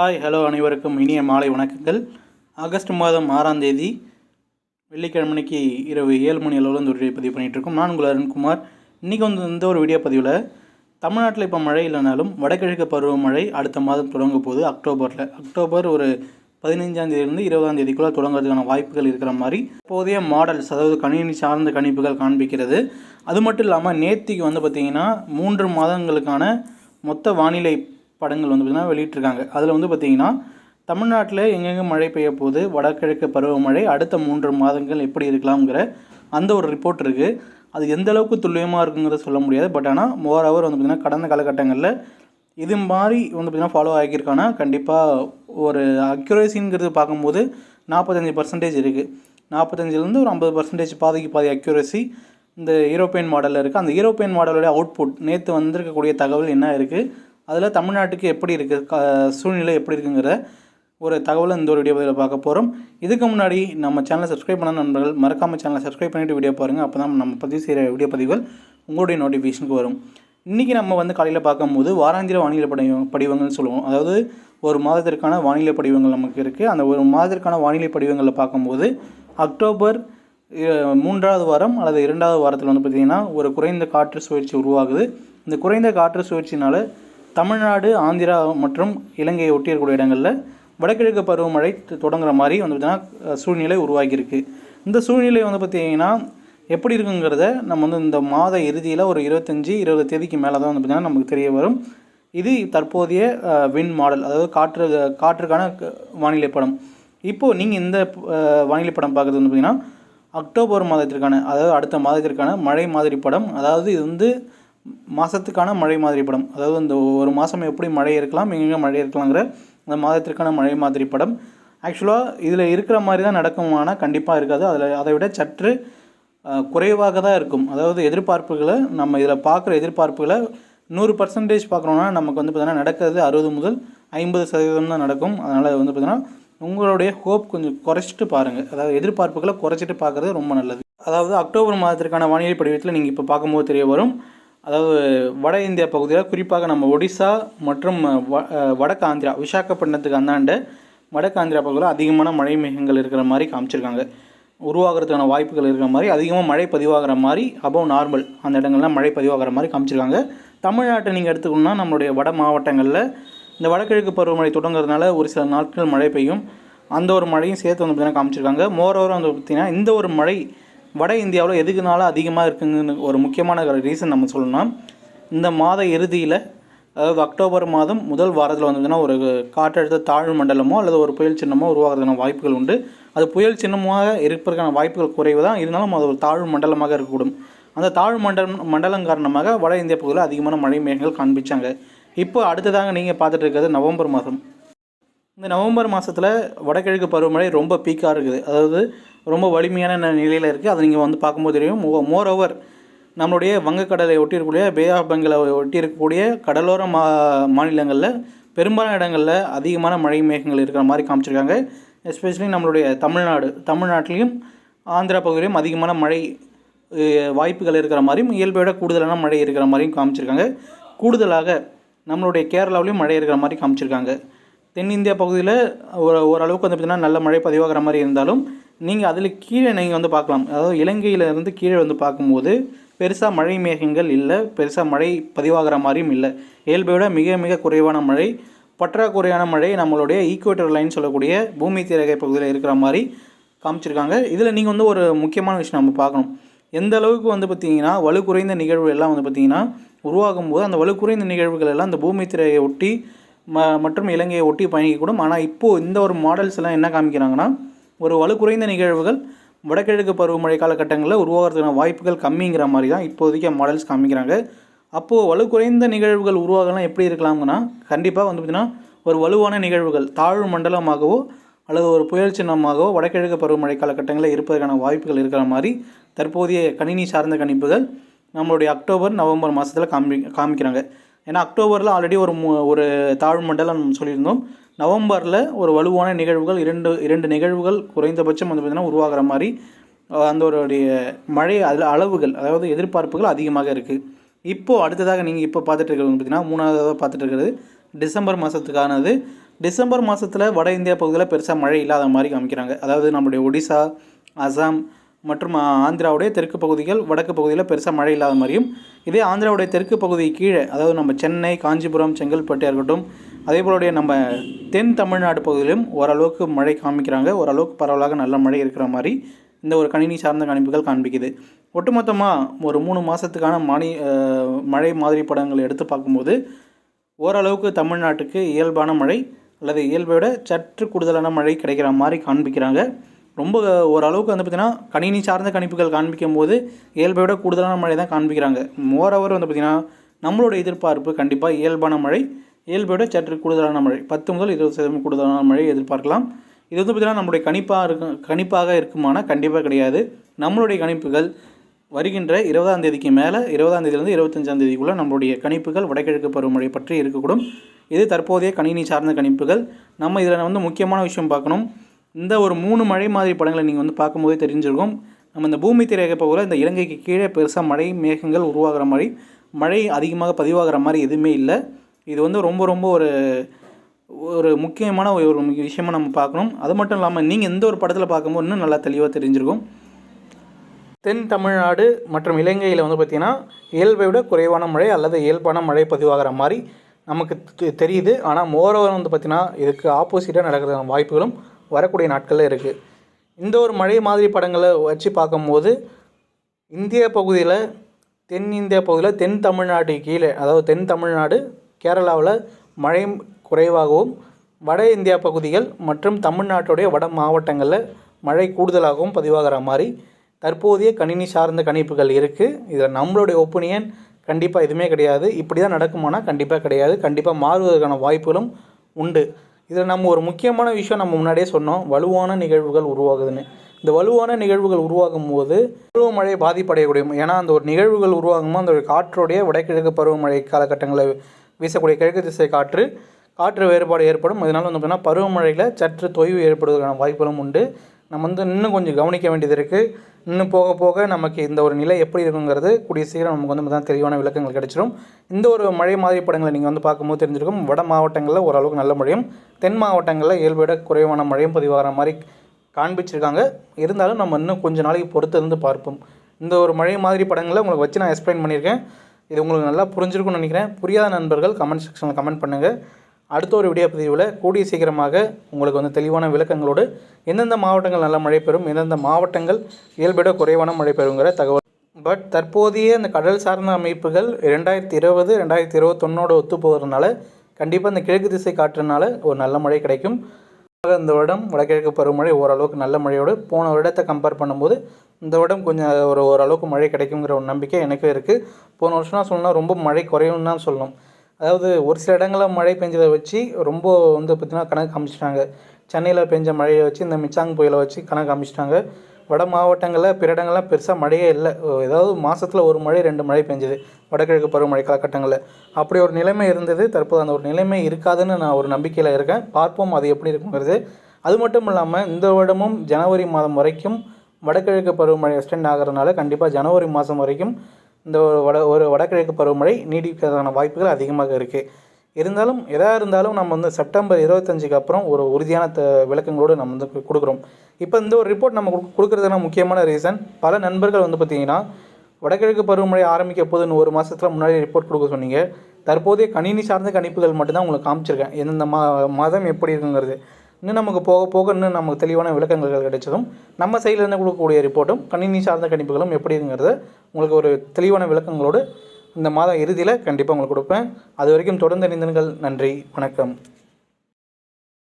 Hi hello அனைவருக்கும் இனிய மாலை வணக்கங்கள். ஆகஸ்ட் மாதம் ஆறாம் தேதி வெள்ளிக்கிழமைக்கு இரவு ஏழு மணி அளவில் இந்த ஒரு வீடியோ பதிவு பண்ணிகிட்ருக்கோம் நான் உங்கள் அருண்குமார். இன்றைக்கி வந்து இந்த ஒரு வீடியோ பதிவில் தமிழ்நாட்டில் இப்போ மழை இல்லைனாலும் வடகிழக்கு பருவமழை அடுத்த மாதம் தொடங்க போகுது. அக்டோபரில். அக்டோபர் ஒரு பதினைஞ்சாம் தேதியிலிருந்து இருபதாம் தேதிக்குள்ளே தொடங்குறதுக்கான வாய்ப்புகள் இருக்கிற மாதிரி இப்போதைய மாடல்ஸ் அதாவது கணினி சார்ந்த கணிப்புகள் காண்பிக்கிறது. அது மட்டும் இல்லாமல் நேத்திக்கு வந்து பார்த்திங்கன்னா மூன்று மாதங்களுக்கான மொத்த வானிலை படங்கள் வந்து பார்த்திங்கன்னா வெளியிட்டிருக்காங்க. அதில் வந்து பார்த்திங்கன்னா தமிழ்நாட்டில் எங்கெங்கே மழை பெய்ய போகுது வடகிழக்கு பருவமழை அடுத்த மூன்று மாதங்கள் எப்படி இருக்கலாம்ங்கிற அந்த ஒரு ரிப்போர்ட் இருக்குது அது எந்த அளவுக்கு துல்லியமாக இருக்குங்கிறத சொல்ல முடியாது. பட் ஆனால் மோர் அவர் வந்து பார்த்திங்கன்னா கடந்த காலகட்டங்களில் இது மாதிரி வந்து பார்த்திங்கன்னா ஃபாலோ ஆகியிருக்கானா? கண்டிப்பாக ஒரு அக்யூரேசிங்கிறது பார்க்கும்போது நாற்பத்தஞ்சு பர்சன்டேஜ் இருக்குது நாற்பத்தஞ்சிலேருந்து ஒரு ஐம்பது பர்சன்டேஜ் பாதிக்கு பாதி அக்யூரசி இந்த யூரோப்பியன் மாடலில் இருக்குது அந்த யூரோப்பியன் மாடலோட அவுட்புட் நேற்று வந்திருக்கக்கூடிய தகவல் என்ன இருக்குது அதில் தமிழ்நாட்டுக்கு எப்படி இருக்குது க சூழ்நிலை எப்படி இருக்குங்கிற ஒரு தகவலை இந்த ஒரு வீடியோ பதிவில் பார்க்க போகிறோம் இதுக்கு முன்னாடி நம்ம சேனலை சப்ஸ்கிரைப் பண்ண நண்பர்கள் மறக்காமல் சேனலை சப்ஸ்கிரைப் பண்ணிவிட்டு வீடியோ பாருங்கள் அப்போ தான் நம்ம பதிவு செய்கிற வீடியோ பதிவுகள் உங்களுடைய நோட்டிஃபிகேஷனுக்கு வரும். இன்றைக்கி நம்ம வந்து காலையில் பார்க்கும்போது வாராந்திர வானிலை படிவ படிவங்கள்னு சொல்லுவோம். அதாவது ஒரு மாதத்திற்கான வானிலை படிவங்கள் நமக்கு இருக்குது அந்த ஒரு மாதத்திற்கான வானிலை படிவங்களில் பார்க்கும்போது அக்டோபர் மூன்றாவது வாரம் அல்லது இரண்டாவது வாரத்தில் வந்து பார்த்திங்கன்னா ஒரு குறைந்த காற்று சுழற்சி உருவாகுது. இந்த குறைந்த காற்று சுழற்சினால் தமிழ்நாடு ஆந்திரா மற்றும் இலங்கையை ஒட்டி இருக்கக்கூடிய இடங்களில் வடகிழக்கு பருவமழை தொடங்குற மாதிரி வந்து பார்த்திங்கன்னா சூழ்நிலை உருவாகியிருக்கு. இந்த சூழ்நிலை வந்து பார்த்திங்கன்னா எப்படி இருக்குங்கிறத நம்ம வந்து இந்த மாத இறுதியில் ஒரு இருபத்தஞ்சி இருபது தேதிக்கு மேலே தான் வந்து பார்த்திங்கன்னா நமக்கு தெரிய வரும். இது தற்போதைய வின் மாடல் அதாவது காற்று காற்றுக்கான வானிலை படம். இப்போது நீங்கள் இந்த வானிலை படம் பார்க்குறது வந்து பார்த்திங்கன்னா அக்டோபர் மாதத்திற்கான அதாவது அடுத்த மாதத்திற்கான மழை மாதிரி படம். அதாவது இது வந்து மாதத்துக்கான மழை மாதிரி படம். அதாவது இந்த ஒரு மாதம் எப்படி மழை இருக்கலாம் எங்கெங்கே மழை இருக்கலாங்கிற அந்த மாதத்திற்கான மழை மாதிரி படம். ஆக்சுவலாக இதில் இருக்கிற மாதிரி தான் நடக்குமானால் கண்டிப்பாக இருக்காது. அதில் அதை விட சற்று குறைவாக தான் இருக்கும். அதாவது எதிர்பார்ப்புகளை நம்ம இதில் பார்க்குற எதிர்பார்ப்புகளை நூறு பர்சன்டேஜ் பார்க்குறோன்னா நமக்கு வந்து பார்த்திங்கன்னா நடக்கிறது அறுபது முதல் ஐம்பது சதவீதம் தான் நடக்கும். அதனால் வந்து பார்த்திங்கன்னா உங்களுடைய ஹோப் கொஞ்சம் குறைச்சிட்டு பாருங்கள் அதாவது எதிர்பார்ப்புகளை குறைச்சிட்டு பார்க்குறது ரொம்ப நல்லது. அதாவது அக்டோபர் மாதத்திற்கான வானிலை படிவத்தில் நீங்கள் இப்போ பார்க்கும்போது தெரிய வரும். அதாவது வட இந்தியா பகுதியில் குறிப்பாக நம்ம ஒடிசா மற்றும் வ வடக்கு ஆந்திரா விசாகப்பட்டினத்துக்கு அந்தாண்ட வடக்கு ஆந்திரா பகுதியில் அதிகமான மழை மேகங்கள் இருக்கிற மாதிரி காமிச்சிருக்காங்க. உருவாகிறதுக்கான வாய்ப்புகள் இருக்கிற மாதிரி அதிகமாக மழை பதிவாகிற மாதிரி அபவ் நார்மல் அந்த இடங்கள்லாம் மழை பதிவாகிற மாதிரி காமிச்சிருக்காங்க. தமிழ்நாட்டை நீங்கள் எடுத்துக்கணும்னா நம்மளுடைய வட மாவட்டங்களில் இந்த வடகிழக்கு பருவமழை தொடங்குறதுனால ஒரு சில நாட்கள் மழை பெய்யும். அந்த ஒரு மழையும் சேர்த்து வந்து பார்த்தீங்கன்னா காமிச்சிருக்காங்க. மோரோவர் வந்து பார்த்தீங்கன்னா இந்த ஒரு மழை வட இந்தியாவில் எதுக்குனால அதிகமாக இருக்குங்கன்னு ஒரு முக்கியமான ரீசன் நம்ம சொல்லணும்னா இந்த மாத இறுதியில் அதாவது அக்டோபர் மாதம் முதல் வாரத்தில் வந்ததுன்னா ஒரு காற்றழுத்த தாழ்வு மண்டலமோ அல்லது ஒரு புயல் சின்னமோ உருவாகிறதுக்கான வாய்ப்புகள் உண்டு. அது புயல் சின்னமாக இருப்பதற்கான வாய்ப்புகள் குறைவு தான். இருந்தாலும் அது ஒரு தாழ்வு மண்டலமாக இருக்கக்கூடும். அந்த தாழ்வு மண்டலம் மண்டலம் காரணமாக வட இந்திய பகுதியில் அதிகமான மழை மேகங்கள் காண்பிச்சாங்க. இப்போ அடுத்ததாக நீங்கள் பார்த்துட்டு இருக்கிறது நவம்பர் மாதம். இந்த நவம்பர் மாதத்தில் வடகிழக்கு பருவமழை ரொம்ப பீக்காக இருக்குது. அதாவது ரொம்ப வலிமையான நிலையில் இருக்குது அதை நீங்கள் வந்து பார்க்கும்போது தெரியும். மோர் ஓவர் நம்மளுடைய வங்கக்கடலை ஒட்டி இருக்கக்கூடிய பே ஆஃப் பெங்காலை ஒட்டி இருக்கக்கூடிய கடலோர மா மாநிலங்களில் பெரும்பாலான இடங்களில் அதிகமான மழை மேகங்கள் இருக்கிற மாதிரி காமிச்சிருக்காங்க. எஸ்பெஷலி நம்மளுடைய தமிழ்நாடு தமிழ்நாட்டிலையும் ஆந்திரா பகுதியிலும் அதிகமான மழை வாய்ப்புகள் இருக்கிற மாதிரியும் இயல்பையோட கூடுதலான மழை இருக்கிற மாதிரியும் காமிச்சிருக்காங்க. கூடுதலாக நம்மளுடைய கேரளாவிலையும் மழை இருக்கிற மாதிரி காமிச்சிருக்காங்க. தென்னிந்தியா பகுதியில் ஒரு ஓரளவுக்கு வந்து பார்த்திங்கன்னா நல்ல மழை பதிவாகிற மாதிரி இருந்தாலும் நீங்கள் அதில் கீழே நீங்கள் வந்து பார்க்கலாம். அதாவது இலங்கையிலேருந்து கீழே வந்து பார்க்கும்போது பெருசாக மழை மேகங்கள் இல்லை பெருசாக மழை பதிவாகிற மாதிரியும் இல்லை. இயல்பை விட மிக மிக குறைவான மழை பற்றாக்குறையான மழை நம்மளுடைய ஈக்குவேட்டர் லைன் சொல்லக்கூடிய பூமி திரகை பகுதியில் இருக்கிற மாதிரி காமிச்சிருக்காங்க. இதில் நீங்கள் வந்து ஒரு முக்கியமான விஷயம் நம்ம பார்க்கணும். எந்த அளவுக்கு வந்து பார்த்திங்கன்னா வலு குறைந்த நிகழ்வு எல்லாம் வந்து பார்த்திங்கன்னா உருவாகும் போது அந்த வலு குறைந்த நிகழ்வுகள் எல்லாம் அந்த பூமி திரையை ஒட்டி ம மற்றும் இலங்கையை ஒட்டி பயணிக்கக்கூடும். ஆனால் இப்போது இந்த ஒரு மாடல்ஸ் எல்லாம் என்ன காமிக்கிறாங்கன்னா ஒரு வலு குறைந்த நிகழ்வுகள் வடகிழக்கு பருவமழை காலகட்டங்களில் உருவாகிறதுக்கான வாய்ப்புகள் கம்மிங்கிற மாதிரி தான் இப்போதைக்கு மாடல்ஸ் காமிக்கிறாங்க. அப்போது வலு குறைந்த நிகழ்வுகள் உருவாகலாம் எப்படி இருக்கலாம்னா கண்டிப்பாக வந்து பார்த்திங்கன்னா ஒரு வலுவான நிகழ்வுகள் தாழ்வு மண்டலமாகவோ அல்லது ஒரு புயல் சின்னமாகவோ வடகிழக்கு பருவமழை காலகட்டங்களில் இருப்பதற்கான வாய்ப்புகள் இருக்கிற மாதிரி தற்போதைய கணினி சார்ந்த கணிப்புகள் நம்மளுடைய அக்டோபர் நவம்பர் மாதத்தில் காமி காமிக்கிறாங்க. ஏன்னா அக்டோபரில் ஆல்ரெடி ஒரு ஒரு தாழ்வு மண்டலம் சொல்லியிருந்தோம். நவம்பரில் ஒரு வலுவான நிகழ்வுகள் இரண்டு இரண்டு நிகழ்வுகள் குறைந்தபட்சம் வந்து பார்த்திங்கன்னா உருவாகிற மாதிரி அந்த ஒரு மழை அதில் அளவுகள் அதாவது எதிர்பார்ப்புகள் அதிகமாக இருக்குது இப்போது அடுத்ததாக நீங்கள் இப்போ பார்த்துட்டு இருக்கிறது பார்த்திங்கன்னா மூணாவதாக பார்த்துட்டு இருக்கிறது டிசம்பர் மாதத்துக்கானது டிசம்பர் மாதத்தில் வட இந்தியா பகுதியில் பெருசாக மழை இல்லாத மாதிரி காமிக்கிறாங்க. அதாவது நம்மளுடைய ஒடிசா அசாம் மற்றும் ஆந்திராவுடைய தெற்கு பகுதிகள் வடக்கு பகுதியில் பெருசாக மழை இல்லாத மாதிரியும் இதே ஆந்திராவுடைய தெற்கு பகுதி கீழே அதாவது நம்ம சென்னை காஞ்சிபுரம் செங்கல்பட்டு இருக்கட்டும் அதே போலுடைய நம்ம தென் தமிழ்நாடு பகுதியிலும் ஓரளவுக்கு மழை காமிக்கிறாங்க. ஓரளவுக்கு பரவலாக நல்ல மழை இருக்கிற மாதிரி இந்த ஒரு கணினி சார்ந்த கணிப்புகள் காண்பிக்குது. ஒட்டுமொத்தமாக ஒரு மூணு மாதத்துக்கான மானி மழை மாதிரி படங்கள் எடுத்து பார்க்கும்போது ஓரளவுக்கு தமிழ்நாட்டுக்கு இயல்பான மழை அல்லது இயல்பை விட சற்று கூடுதலான மழை கிடைக்கிற மாதிரி காண்பிக்கிறாங்க. ரொம்ப ஓரளவுக்கு வந்து பார்த்திங்கன்னா கணினி சார்ந்த கணிப்புகள் காண்பிக்கும் போது இயல்பை விட கூடுதலான மழை தான் காண்பிக்கிறாங்க. மோரோவர் வந்து பார்த்திங்கன்னா நம்மளோட எதிர்பார்ப்பு கண்டிப்பாக இயல்பான மழை இயல்பை விட சற்று கூடுதலான மழை. பத்து முதல் இருபது சதவீதம் கூடுதலான மழை எதிர்பார்க்கலாம். இது வந்து பார்த்திங்கன்னா நம்மளுடைய கணிப்பாக இருக்கும் கணிப்பாக இருக்குமானால் கண்டிப்பாக கிடையாது. நம்மளுடைய கணிப்புகள் வருகின்ற இருபதாம் தேதிக்கு மேலே இருபதாம் தேதியிலேருந்து இருபத்தஞ்சாம் தேதிக்குள்ளே நம்மளுடைய கணிப்புகள் வடகிழக்கு பருவமழை பற்றி இருக்கக்கூடும். இது தற்போதைய கணினி சார்ந்த கணிப்புகள். நம்ம இதில் வந்து முக்கியமான விஷயம் பார்க்கணும். இந்த ஒரு மூணு மழை மாதிரி படங்களை நீங்கள் வந்து பார்க்கும்போதே தெரிஞ்சிருக்கும். நம்ம இந்த பூமி திரையக போகிற இந்த இலங்கைக்கு கீழே பெருசாக மழை மேகங்கள் உருவாகிற மாதிரி மழை அதிகமாக பதிவாகிற மாதிரி எதுவுமே இல்லை. இது வந்து ரொம்ப ரொம்ப ஒரு ஒரு முக்கியமான ஒரு விஷயமா நம்ம பார்க்கணும். அது மட்டும் இல்லாமல் நீங்கள் எந்த ஒரு படத்தில் பார்க்கும்போது இன்னும் நல்லா தெளிவாக தெரிஞ்சிருக்கும். தென் தமிழ்நாடு மற்றும் இலங்கையில் வந்து பார்த்திங்கன்னா இயல்பை விட குறைவான மழை அல்லது இயல்பான மழை பதிவாகிற மாதிரி நமக்கு தெ- தெரியுது. ஆனால் மோரோவர் வந்து பார்த்திங்கன்னா இதுக்கு ஆப்போசிட்டாக நடக்கிற வாய்ப்புகளும் வரக்கூடிய நாட்களில் இருக்குது இந்த ஒரு மழை மாதிரி படங்களை வச்சு பார்க்கும்போது இந்திய பகுதியில் தென்னிந்திய பகுதியில் தென் தமிழ்நாடு கீழே அதாவது தென் தமிழ்நாடு கேரளாவில் மழை குறைவாகவும் வட இந்தியா பகுதிகள் மற்றும் தமிழ்நாட்டுடைய வட மாவட்டங்களில் மழை கூடுதலாகவும் பதிவாகிற மாதிரி தற்போதைய கணினி சார்ந்த கணிப்புகள் இருக்குது இதில் நம்மளுடைய ஒப்பீனியன் கண்டிப்பாக எதுவுமே கிடையாது. இப்படி தான் நடக்குமானா கண்டிப்பாக கிடையாது. கண்டிப்பாக மாறுவதற்கான வாய்ப்புகளும் உண்டு. இதில் நம்ம ஒரு முக்கியமான விஷயம் நம்ம முன்னாடியே சொன்னோம் வலுவான நிகழ்வுகள் உருவாகுதுன்னு. இந்த வலுவான நிகழ்வுகள் உருவாகும் போது பருவமழை பாதிப்படையக்கூடிய ஏன்னா அந்த ஒரு நிகழ்வுகள் உருவாகும் போது அந்த ஒரு காற்றுடைய வடகிழக்கு பருவமழை காலகட்டங்களில் வீசக்கூடிய கிழக்கு திசை காற்று காற்று வேறுபாடு ஏற்படும். இதனால் வந்து பார்த்தீங்கன்னா பருவமழையில் சற்று தொய்வு ஏற்படுவதற்கான வாய்ப்புகளும் உண்டு. நம்ம வந்து இன்னும் கொஞ்சம் கவனிக்க வேண்டியது இருக்குது இன்னும் போக போக நமக்கு இந்த ஒரு நிலை எப்படி இருக்குங்கிறது கூடிய சீக்கிரம் நமக்கு வந்து தான் தெளிவான விளக்கங்கள் கிடச்சிரும். இந்த ஒரு மழை மாதிரி படங்களை நீங்கள் வந்து பார்க்கும்போது தெரிஞ்சிருக்கும். வட மாவட்டங்களில் ஓரளவுக்கு நல்ல மழையும் தென் மாவட்டங்களில் இயல்பை குறைவான மழையும் பதிவாகிற மாதிரி காண்பிச்சிருக்காங்க. இருந்தாலும் நம்ம இன்னும் கொஞ்ச நாளைக்கு பொறுத்து இருந்து பார்ப்போம். இந்த ஒரு மழை மாதிரி படங்களை உங்களுக்கு வச்சு நான் எக்ஸ்பிளைன் பண்ணியிருக்கேன். இது உங்களுக்கு நல்லா புரிஞ்சிருக்கும்னு நினைக்கிறேன். புரியாத நண்பர்கள் கமெண்ட் செக்ஷனில் கமெண்ட் பண்ணுங்கள் அடுத்த ஒரு வீடியோ பதிவில் கூடிய சீக்கிரமாக உங்களுக்கு வந்து தெளிவான விளக்கங்களோடு எந்தெந்த மாவட்டங்கள் நல்ல மழை பெறும் எந்தெந்த மாவட்டங்கள் இயல்பிட குறைவான மழை பெறுங்கிற தகவல். பட் தற்போதைய இந்த கடல் சார்ந்த அமைப்புகள் ரெண்டாயிரத்தி இருபது ரெண்டாயிரத்தி இருபத்தொன்னோட ஒத்து போகிறதுனால கண்டிப்பாக இந்த கிழக்கு திசை காற்றுனால ஒரு நல்ல மழை கிடைக்கும். இந்த வருடம் வடகிழக்கு பருவமழை ஓரளவுக்கு நல்ல மழையோடு போன வருடத்தை கம்பேர் பண்ணும்போது இந்த வருடம் கொஞ்சம் ஒரு ஓரளவுக்கு மழை கிடைக்குங்கிற ஒரு நம்பிக்கை எனக்கும் இருக்குது போன வருஷம்னா சொல்லணும்னா ரொம்ப மழை குறையும்னு தான் சொல்லணும். அதாவது ஒரு சில இடங்களில் மழை பெஞ்சதை வச்சு ரொம்ப வந்து பார்த்திங்கன்னா கணக்கு காமிச்சிட்டாங்க. சென்னையில் பெஞ்ச மழையை வச்சு இந்த மிச்சாங் புயலை வச்சு கணக்கு காமிச்சிட்டாங்க. வட மாவட்டங்களில் பிற இடங்கள்லாம் பெருசாக மழையே இல்லை. ஏதாவது மாதத்தில் ஒரு மழை ரெண்டு மழை பெஞ்சது. வடகிழக்கு பருவமழை காலகட்டங்களில். அப்படி ஒரு நிலைமை இருந்தது. தற்போது அந்த ஒரு நிலைமை இருக்காதுன்னு நான் ஒரு நம்பிக்கையில் இருக்கேன். பார்ப்போம் அது எப்படி இருக்குங்கிறது. அது மட்டும் இல்லாமல் இந்த வருடமும் ஜனவரி மாதம் வரைக்கும் வடகிழக்கு பருவமழை எக்ஸ்டெண்ட் ஆகிறதுனால கண்டிப்பாக ஜனவரி மாதம் வரைக்கும் இந்த ஒரு வட ஒரு வடகிழக்கு பருவமழை நீடிக்கிறதுக்கான வாய்ப்புகள் அதிகமாக இருக்குது இருந்தாலும் எதாக இருந்தாலும் நம்ம வந்து செப்டம்பர் இருபத்தஞ்சுக்கு அப்புறம் ஒரு உறுதியான த விளக்கங்களோடு நம்ம வந்து கொடுக்குறோம். இப்போ இந்த ஒரு ரிப்போர்ட் நம்ம கொடு- முக்கியமான ரீசன் பல நண்பர்கள் வந்து பார்த்திங்கன்னா வடகிழக்கு பருவமழை ஆரம்பிக்க போதுன்னு ஒரு மாதத்தில் முன்னாடி ரிப்போர்ட் கொடுக்க சொன்னீங்க. தற்போதைய கணினி சார்ந்த கணிப்புகள் மட்டும்தான் உங்களுக்கு காமிச்சிருக்கேன். எந்தெந்த மா மாதம் எப்படி இருக்குங்கிறது. இன்னும் நமக்கு போக போக இன்னும் நமக்கு தெளிவான விளக்கங்கள் கிடைச்சதும் நம்ம சைடில் இருந்து கொடுக்கக்கூடிய ரிப்போர்ட்டும் கணினி சார்ந்த கணிப்புகளும் எப்படிங்கிறத உங்களுக்கு ஒரு தெளிவான விளக்கங்களோடு இந்த மாதம் இறுதியில் கண்டிப்பாக உங்களுக்கு கொடுப்பேன். அது வரைக்கும் தொடர்ந்து இணைந்தீர்கள் நன்றி. வணக்கம்.